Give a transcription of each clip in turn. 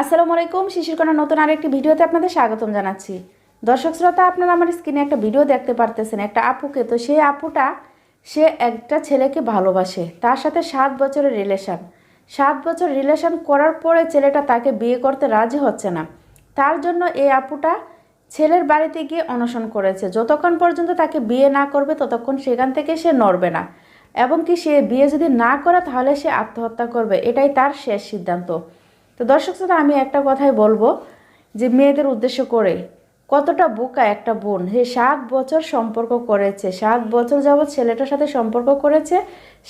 আসসালামু আলাইকুম, শিশির কণা নতুন আরেকটি ভিডিওতে আপনাদের স্বাগতম জানাচ্ছি। দর্শক শ্রোতা, আপনারা আমার স্ক্রিনে একটা ভিডিও দেখতে পারতেছেন, একটা আপুকে। তো সেই আপুটা, সে একটা ছেলেকে ভালোবাসে। তার সাথে সাত বছরের রিলেশন সাত বছর রিলেশন করার পরে ছেলেটা তাকে বিয়ে করতে রাজি হচ্ছে না। তার জন্য এই আপুটা ছেলের বাড়িতে গিয়ে অনশন করেছে। যতক্ষণ পর্যন্ত তাকে বিয়ে না করবে, ততক্ষণ সেখান থেকে সে নড়বে না। এবং কি সে বিয়ে যদি না করে, তাহলে সে আত্মহত্যা করবে। এটাই তার শেষ সিদ্ধান্ত। তো দর্শক শ্রোতা, আমি একটা কথাই বলব যে মেয়েদের উদ্দেশ্য করে কতটা বোকা একটা বোন। সে সাত বছর সম্পর্ক করেছে, সাত বছর যাবৎ ছেলেটার সাথে সম্পর্ক করেছে,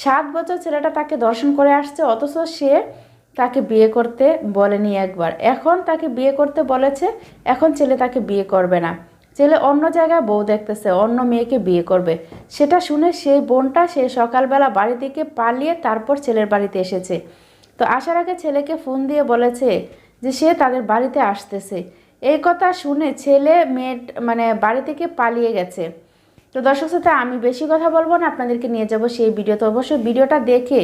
সাত বছর ছেলেটা তাকে দর্শন করে আসছে, অথচ সে তাকে বিয়ে করতে বলেনি একবার। এখন তাকে বিয়ে করতে বলেছে, এখন ছেলে তাকে বিয়ে করবে না। ছেলে অন্য জায়গায় বউ দেখতেছে, অন্য মেয়েকে বিয়ে করবে। সেটা শুনে সেই বোনটা সে সকালবেলা বাড়ি থেকে পালিয়ে তারপর ছেলের বাড়িতে এসেছে। তো আসার আগে ছেলেকে ফোন দিয়ে বলেছে যে সে তাদের বাড়িতে আসতেছে। এই কথা শুনে ছেলে মেয়ে মানে বাড়ি থেকে পালিয়ে গেছে। তো দর্শক সাথে আমি বেশি কথা বলব না, আপনাদেরকে নিয়ে যাব সেই ভিডিও তো। অবশ্যই ভিডিওটা দেখে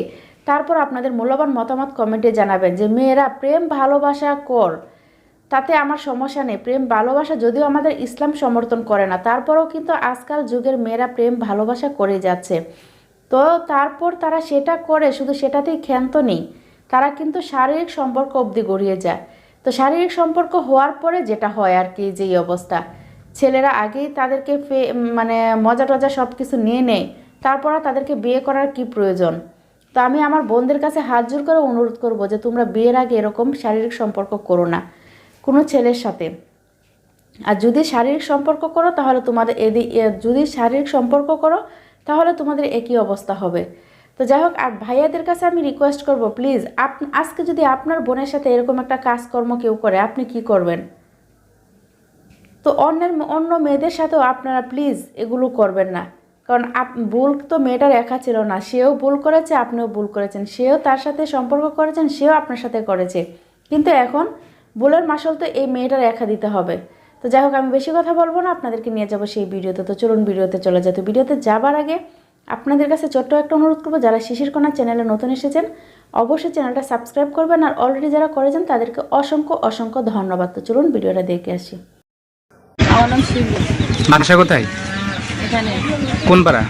তারপর আপনাদের মূল্যবান মতামত কমেন্টে জানাবেন যে, মেয়েরা, প্রেম, ভালোবাসা কর। তাতে আমার সমস্যা নেই। প্রেম, ভালোবাসা যদিও আমাদের ইসলাম সমর্থন করে না, তারপরেও কিন্তু আজকাল যুগের মেয়েরা প্রেম, ভালোবাসা করে যাচ্ছে। তো তারপর তারা সেটা করে, শুধু সেটাতেই ক্ষান্ত নেই। তারা কিন্তু শারীরিক সম্পর্ক অবধি গড়িয়ে যায়। তো শারীরিক সম্পর্ক হওয়ার পরে যেটা হয় আর কি, যেই অবস্থা। ছেলেরা আগেই তাদেরকে ফে- মানে মজা টজা সব কিছু নিয়ে নেয়। তারপর তাদেরকে বিয়ে করার কি প্রয়োজন? তো আমি আমার বোনদের কাছে হাত জোর করে অনুরোধ করব যে তোমরা বিয়ের আগে এরকম শারীরিক সম্পর্ক করো না, কোনো ছেলের সাথে। আর যদি শারীরিক সম্পর্ক করো তাহলে তোমাদের এদি যদি শারীরিক সম্পর্ক করো তাহলে তোমাদের একই অবস্থা হবে। তো যাই হোক, আর ভাইয়াদের কাছে আমি রিকোয়েস্ট করব প্লিজ আপ, আজকে যদি আপনার বোনের সাথে এরকম একটা কাজকর্ম কেউ করে, আপনি কি করবেন? তো অন্যের অন্য মেয়েদের সাথেও আপনারা প্লিজ এগুলো করবেন না। কারণ আপ, ভুল তো মেয়েটার একা ছিল না, সেও ভুল করেছে, আপনিও ভুল করেছেন। সেও তার সাথে সম্পর্ক করেছেন, সেও আপনার সাথে করেছে। কিন্তু এখন ভুলের মাসল তো এই মেয়েটার একা দিতে হবে। তো যাই হোক, আমি বেশি কথা বলব না, আপনাদেরকে নিয়ে যাব সেই ভিডিওতে। তো চলুন, ভিডিওতে চলে যেত ভিডিওতে যাবার আগে আপনাদের কাছে ছোট্ট একটা অনুরোধ করব যারা শিশির কণা চ্যানেলে নতুন এসেছেন অবশ্যই চ্যানেলটা সাবস্ক্রাইব করবেন আর অলরেডি যারা করেছেন তাদেরকে অসংখ্য অসংখ্য ধন্যবাদ। তো চলুন ভিডিওটা দেখে আসি। আমার নাম শিবলি। বাসা কোথায়? এখানে। কোন পাড়া?